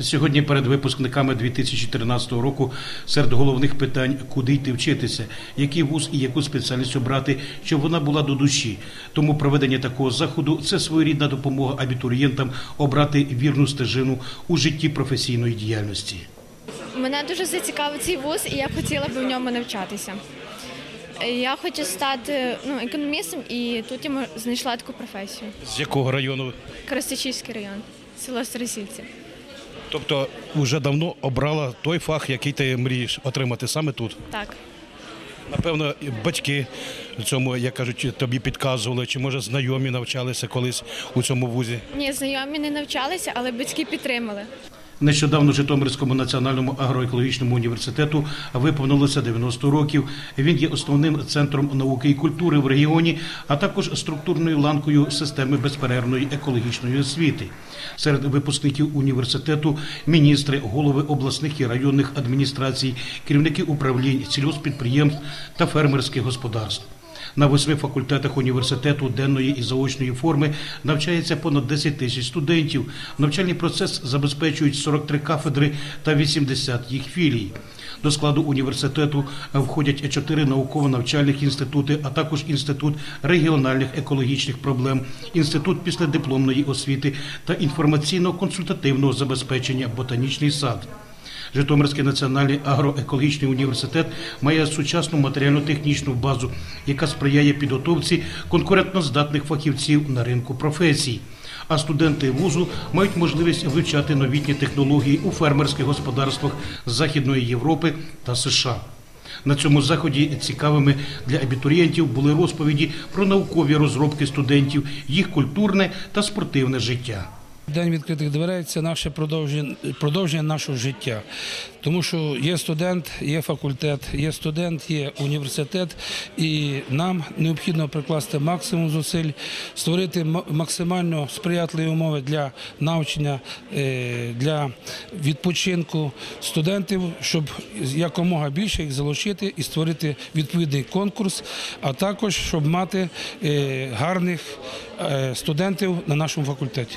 Сьогодні перед випускниками 2013 року серед головних питань куди йти вчитися, який вуз і яку спеціальність обрати, щоб вона була до душі. Тому проведення такого заходу це своєрідна допомога абітурієнтам обрати вірну стежину у житті професійної діяльності. Мене дуже зацікавив цей вуз, і я хотіла б в ньому навчатися. Я хочу стати ну, економістом, і тут я знайшла таку професію. З якого району? Коростечівський район, село Старосільці. Тобто, вже давно обрала той фах, який ти мрієш отримати саме тут. Так. Напевно, батьки цьому, як кажуть, тобі підказували, чи може знайомі навчалися колись у цьому вузі. Ні, знайомі не навчалися, але батьки підтримали. Нещодавно Житомирському національному агроекологічному університету виповнилося 90 років. Він є основним центром науки і культури в регіоні, а також структурною ланкою системи безперервної екологічної освіти. Серед випускників університету міністри, голови обласних і районних адміністрацій, керівники управлінь, сільгоспідприємств та фермерських господарств. На восьми факультетах університету денної і заочної форми навчається понад 10 тисяч студентів. Навчальний процес забезпечують 43 кафедри та 80 їх філій. До складу університету входять чотири науково-навчальних інститути, а також інститут регіональних екологічних проблем, інститут післядипломної освіти та інформаційно-консультативного забезпечення ботанічний сад. Житомирський національний агроекологічний університет має сучасну матеріально-технічну базу, яка сприяє підготовці конкурентноздатних фахівців на ринку професій. А студенти вузу мають можливість вивчати новітні технології у фермерських господарствах Західної Європи та США. На цьому заході цікавими для абітурієнтів були розповіді про наукові розробки студентів, їх культурне та спортивне життя. День відкритих дверей це наше продовження, продовження нашого життя. Тому що є студент, є факультет, є студент, є університет, і нам необхідно прикласти максимум зусиль, створити максимально сприятливі умови для навчання, е, для відпочинку студентів, щоб якомога більше їх залучити і створити відповідний конкурс, а також щоб мати е, гарних е, студентів на нашому факультеті.